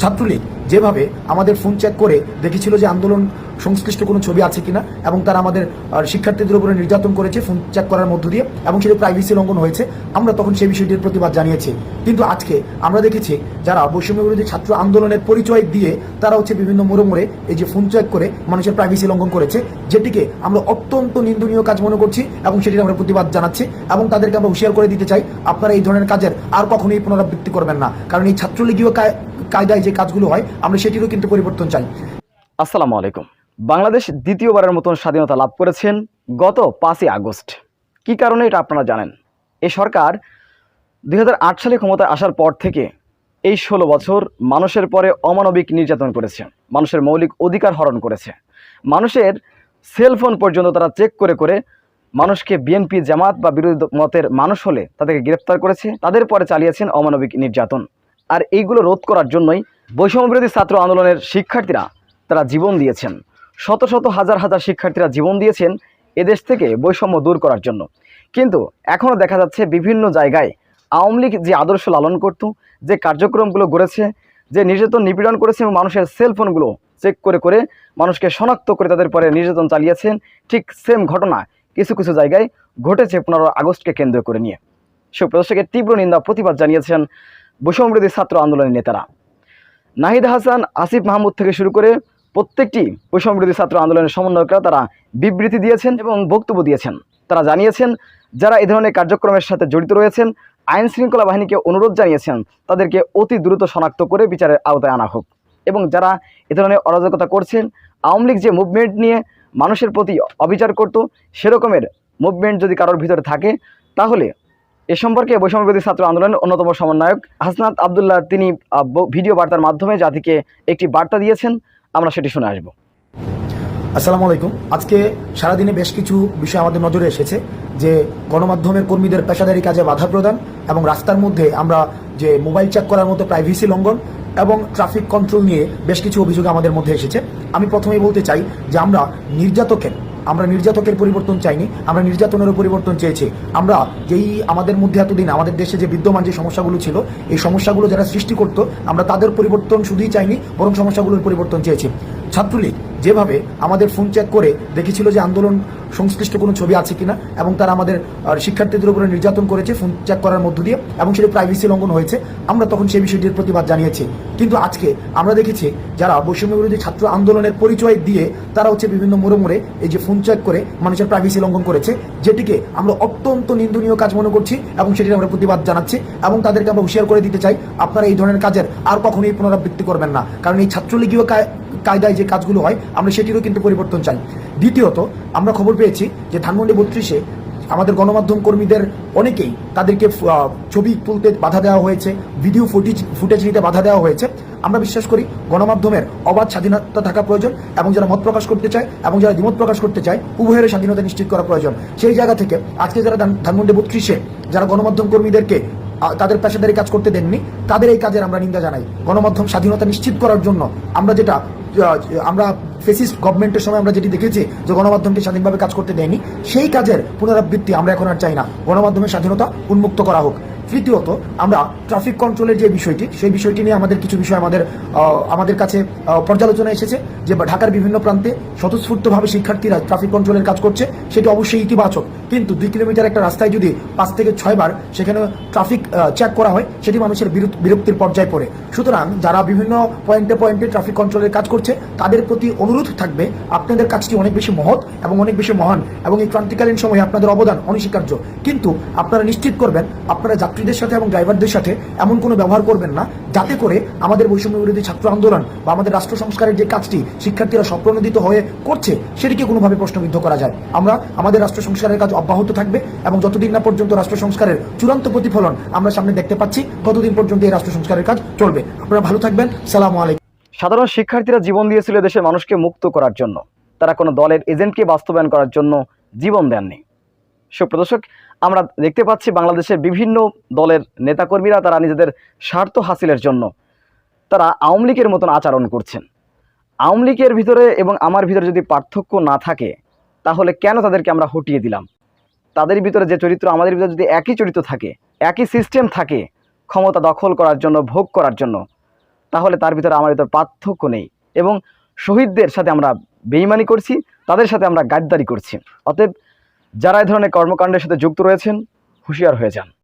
ছাত্রলীগ যেভাবে আমাদের phone check করে দেখেছিল যে আন্দোলন সংশ্লিষ্ট কোনো ছবি আছে কিনা এবং তারা আমাদের শিক্ষার্থীদের উপরে নির্যাতন করেছে, ফোন চেক করার মধ্য দিয়ে, এবং সেটি প্রাইভেসি লঙ্ঘন হয়েছে। আমরা তখন সেই বিষয়টির প্রতিবাদ জানিয়েছি। কিন্তু আজকে আমরা দেখেছি যারা বৈষম্য বিরোধী ছাত্র আন্দোলনের পরিচয় দিয়ে তারা হচ্ছে বিভিন্ন মোড়ে মোড়ে এই যে ফোন চেক করে মানুষের প্রাইভেসি লঙ্ঘন করেছে, যেটিকে আমরা অত্যন্ত নিন্দনীয় কাজ মনে করছি এবং সেটির আমরা প্রতিবাদ জানাচ্ছি এবং তাদেরকে আমরা হুঁশিয়ার করে দিতে চাই, আপনারা এই ধরনের কাজের আর কখনোই পুনরাবৃত্তি করবেন না। কারণ এই ছাত্রলীগীয় কায়দায় যে কাজগুলো হয়, আমরা সেটিরও কিন্তু পরিবর্তন চাই। আসসালামু আলাইকুম। বাংলাদেশ দ্বিতীয়বারের মতন স্বাধীনতা লাভ করেছেন গত পাঁচই আগস্ট। কি কারণে এটা আপনারা জানেন? এই সরকার দু হাজার আট সালে ক্ষমতায় আসার পর থেকে এই ষোলো বছর মানুষের পরে অমানবিক নির্যাতন করেছে, মানুষের মৌলিক অধিকার হরণ করেছে। মানুষের সেলফোন পর্যন্ত তারা চেক করে করে মানুষকে বিএনপি জামাত বা বিরোধী মতের মানুষ হলে তাদেরকে গ্রেপ্তার করেছে, তাদের পরে চালিয়েছেন অমানবিক নির্যাতন। আর এইগুলো রোধ করার জন্যই বৈষম্যবিরোধী ছাত্র আন্দোলনের শিক্ষার্থীরা তারা জীবন দিয়েছেন। শত শত হাজার হাজার শিক্ষার্থীরা জীবন দিয়েছেন এদেশ থেকে বৈষম্য দূর করার জন্য। কিন্তু এখনও দেখা যাচ্ছে বিভিন্ন জায়গায় আওয়ামী লীগ যে আদর্শ লালন করত, যে কার্যক্রমগুলো গড়েছে, যে নির্যাতন নিপীড়ন করেছে এবং মানুষের সেলফোনগুলো চেক করে করে মানুষকে শনাক্ত করে তাদের পরে নির্যাতন চালিয়েছেন, ঠিক সেম ঘটনা কিছু কিছু জায়গায় ঘটেছে পনেরো আগস্টকে কেন্দ্র করে নিয়ে। সুপ্রদর্শকের তীব্র নিন্দা, প্রতিবাদ জানিয়েছেন বৈষম্যবিরোধী ছাত্র আন্দোলনের নেতারা। নাহিদ হাসান, আসিফ মাহমুদ থেকে শুরু করে প্রত্যেকটি বৈষম্যবিরোধী ছাত্র আন্দোলনের সমন্বয়করা তারা বিবৃতি দিয়েছেন এবং বক্তব্য দিয়েছেন। তারা জানিয়েছেন, যারা এ ধরনের কার্যক্রমের সাথে জড়িত রয়েছেন, আইন শৃঙ্খলা বাহিনীকে অনুরোধ জানিয়েছেন, তাদেরকে অতি দ্রুত শনাক্ত করে বিচারের আওতায় আনা হোক। এবং যারা এ ধরনের অরাজকতা করছেন, আওয়ামী লীগ যে মুভমেন্ট নিয়ে মানুষের প্রতি অবিচার করত, সেরকমের মুভমেন্ট যদি কারোর ভিতরে থাকে, তাহলে এ সম্পর্কে বৈষম্যবিরোধী ছাত্র আন্দোলনের অন্যতম সমন্বয়ক হাসনাত আবদুল্লাহ তিনি ভিডিও বার্তার মাধ্যমে জাতিকে একটি বার্তা দিয়েছেন। আমরা সেটি শুনে আসব। আসসালামু আলাইকুম। আজকে সারাদিনে বেশ কিছু বিষয় আমাদের নজরে এসেছে, যে গণমাধ্যমের কর্মীদের পেশাদারি কাজে বাধা প্রদান এবং রাস্তার মধ্যে আমরা যে মোবাইল চেক করার মতো প্রাইভেসি লঙ্ঘন এবং ট্রাফিক কন্ট্রোল নিয়ে বেশ কিছু অভিযোগ আমাদের মধ্যে এসেছে। আমি প্রথমেই বলতে চাই যে আমরা নির্যাতকের আমরা নির্যাতকের পরিবর্তন চাইনি, আমরা নির্যাতনেরও পরিবর্তন চেয়েছি। আমরা যেই আমাদের মধ্যে এতদিন, আমাদের দেশে যে বিদ্যমান যে সমস্যাগুলো ছিল, এই সমস্যাগুলো যারা সৃষ্টি করতো, আমরা তাদের পরিবর্তন শুধুই চাইনি, বরং সমস্যাগুলোর পরিবর্তন চেয়েছি। ছাত্রলীগ যেভাবে আমাদের ফোন চেক করে দেখেছিল যে আন্দোলন সংশ্লিষ্ট কোনো ছবি আছে কিনা এবং তারা আমাদের শিক্ষার্থীদের উপরে নির্যাতন করেছে, ফোন চেক করার মধ্য দিয়ে এবং সেটি প্রাইভেসি লঙ্ঘন হয়েছে। আমরা তখন সেই বিষয়টির প্রতিবাদ জানিয়েছি। কিন্তু আজকে আমরা দেখেছি যারা বৈষম্য বিরোধী ছাত্র আন্দোলনের পরিচয় দিয়ে তারা হচ্ছে বিভিন্ন মোড়ে মোড়ে এই যে ফোন চেক করে মানুষের প্রাইভেসি লঙ্ঘন করেছে, যেটিকে আমরা অত্যন্ত নিন্দনীয় কাজ মনে করছি এবং সেটির আমরা প্রতিবাদ জানাচ্ছি এবং তাদেরকে আমরা হুঁশিয়ার করে দিতে চাই, আপনারা এই ধরনের কাজের আর কখনোই পুনরাবৃত্তি করবেন না। কারণ এই ছাত্রলীগীয় কায়দায় যে কাজগুলো হয়, আমরা সেটিরও কিন্তু পরিবর্তন চাই। দ্বিতীয়ত, আমরা খবর পেয়েছি যে ধানমন্ডি বত্রিশে আমাদের গণমাধ্যম কর্মীদের অনেকেই তাদেরকে ছবি তুলতে বাধা দেওয়া হয়েছে, ভিডিও ফুটেজ ফুটেজ নিতে বাধা দেওয়া হয়েছে। আমরা বিশ্বাস করি গণমাধ্যমের অবাধ স্বাধীনতা থাকা প্রয়োজন এবং যারা মত প্রকাশ করতে চায় এবং যারা দ্বিমত প্রকাশ করতে চায় উভয়ের স্বাধীনতা নিশ্চিত করা প্রয়োজন। সেই জায়গা থেকে আজকে যারা ধান- ধানমন্ডি বত্রিশে যারা গণমাধ্যম কর্মীদেরকে তাদের পেশাদারি কাজ করতে দেননি। তাদের এই কাজের আমরা নিন্দা জানাই। গণমাধ্যম স্বাধীনতা নিশ্চিত করার জন্য আমরা যেটা আমরা ফেসিস্ট গভর্নমেন্টের সময় আমরা যেটি দেখেছি যে গণমাধ্যমকে স্বাধীনভাবে কাজ করতে দেয়নি, সেই কাজের পুনরাবৃত্তি আমরা এখন আর চাই না। গণমাধ্যমের স্বাধীনতা উন্মুক্ত করা হোক। তৃতীয়ত, আমরা ট্রাফিক কন্ট্রোলের যে বিষয়টি, সেই বিষয়টি নিয়ে আমাদের কিছু বিষয় আমাদের আমাদের কাছে পর্যালোচনা এসেছে যে ঢাকার বিভিন্ন প্রান্তে স্বতঃস্ফূর্তভাবে শিক্ষার্থীরা ট্রাফিক কন্ট্রোলের কাজ করছে, সেটি অবশ্যই ইতিবাচক। কিন্তু দুই কিলোমিটার একটা রাস্তায় যদি পাঁচ থেকে ছয়বার সেখানে ট্রাফিক চেক করা হয়, সেটি মানুষের বিরক্তির পর্যায়ে পড়ে। সুতরাং যারা বিভিন্ন পয়েন্টে পয়েন্টে ট্রাফিক কন্ট্রোলের কাজ করছে, তাদের প্রতি অনুরোধ থাকবে, আপনাদের কাজটি অনেক বেশি মহৎ এবং অনেক বেশি মহান এবং এই ক্রান্তিকালীন সময়ে আপনাদের অবদান অনস্বীকার্য। কিন্তু আপনারা নিশ্চিত করবেন, আপনারা যাত্রীদের সাথে এবং ড্রাইভারদের সাথে এমন কোনো ব্যবহার করবেন না, যাতে করে আমাদের বৈষম্য বিরোধী ছাত্র আন্দোলন বা আমাদের রাষ্ট্র সংস্কারের যে কাজটি শিক্ষার্থীরা স্বপ্রণোদিত হয়ে করছে, সেটিকে কোনোভাবে প্রশ্নবিদ্ধ করা যায়। আমরা আমাদের রাষ্ট্র সংস্কারের কাজ অব্যাহত থাকবে এবং যতদিন না পর্যন্ত রাষ্ট্র সংস্কারের চূড়ান্ত প্রতিফলন আমরা সামনে দেখতে পাচ্ছি, ততদিন পর্যন্ত এই রাষ্ট্র সংস্কারের কাজ চলবে। আপনারা ভালো থাকবেন। সালাম আলাইকুম। সাধারণ শিক্ষার্থীরা জীবন দিয়েছিল দেশের মানুষকে মুক্ত করার জন্য। তারা কোনো দলের এজেন্টকে বাস্তবায়ন করার জন্য জীবন দেননি। সুপ্রদর্শক আমরা দেখতে পাচ্ছি বাংলাদেশের বিভিন্ন দলের নেতাকর্মীরা তারা নিজেদের স্বার্থ হাসিলের জন্য তারা আওয়ামী লীগের মতন আচরণ করছেন। আওয়ামী লীগের ভিতরে এবং আমার ভিতরে যদি পার্থক্য না থাকে, তাহলে কেন তাদেরকে আমরা হটিয়ে দিলাম? তাদের ভিতরে যে চরিত্র, আমাদের ভিতরে যদি একই চরিত্র থাকে, একই সিস্টেম থাকে, ক্ষমতা দখল করার জন্য, ভোগ করার জন্য, তাহলে তার ভিতরে আমার ভিতরে পার্থক্য নেই এবং শহীদদের সাথে আমরা বেইমানি করছি, তাদের সাথে আমরা গাদ্দারি করছি। অতএব যারা এই ধরনের কর্মকাণ্ডের সাথে যুক্ত রয়েছেন হুঁশিয়ার হয়ে যান।